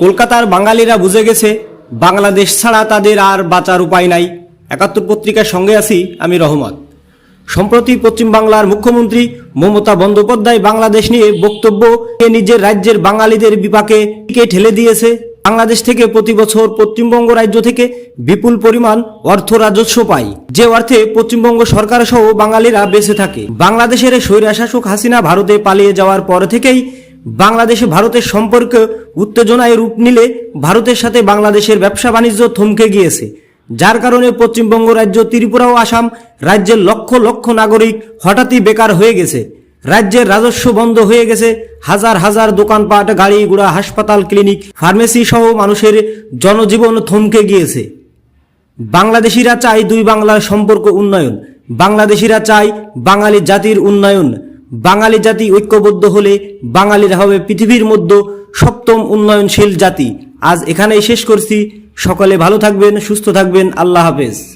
কলকাতার বাঙালিরা বুঝে গেছে, বাংলাদেশ ছাড়া তাদের আর বাঁচার উপায় নাই। একাত্তর পত্রিকার সঙ্গে আছি আমি রহমত। সম্প্রতি পশ্চিমবাংলার মুখ্যমন্ত্রী মমতা বন্দ্যোপাধ্যায় বাংলাদেশ নিয়ে বক্তব্য নিজের রাজ্যের বাঙালিদের বিপাকে কে ঠেলে দিয়েছে। বাংলাদেশ থেকে প্রতি বছর পশ্চিমবঙ্গ রাজ্য থেকে বিপুল পরিমাণ অর্থ রাজস্ব পায়। যে অর্থে পশ্চিমবঙ্গ সরকার সহ বাঙালিরা বেঁচে থাকে। বাংলাদেশের স্বৈরাশাসক হাসিনা ভারতে পালিয়ে যাওয়ার পর থেকেই বাংলাদেশে ভারতের সম্পর্ক উত্তেজনায় রূপ নিলে ভারতের সাথে বাংলাদেশের ব্যবসা বাণিজ্য থমকে গিয়েছে। যার কারণে পশ্চিমবঙ্গ রাজ্য, ত্রিপুরা ও আসাম রাজ্যের লক্ষ লক্ষ নাগরিক হঠাৎই বেকার হয়ে গেছে। রাজ্যের রাজস্ব বন্ধ হয়ে গেছে। হাজার হাজার দোকানপাট গাড়ি গুড়া হাসপাতাল, ক্লিনিক, ফার্মেসি সহ মানুষের জনজীবন থমকে গিয়েছে। বাংলাদেশিরা চায় দুই বাংলার সম্পর্ক উন্নয়ন। বাংলাদেশিরা চায় বাঙালি জাতির উন্নয়ন। বাঙালি জাতি ঐক্যবদ্ধ হলে বাঙালিরা হবে পৃথিবীর মধ্যে সপ্তম উন্নয়নশীল জাতি। আজ এখানেই শেষ করছি। সকলে ভালো থাকবেন, সুস্থ থাকবেন। আল্লাহ হাফেজ।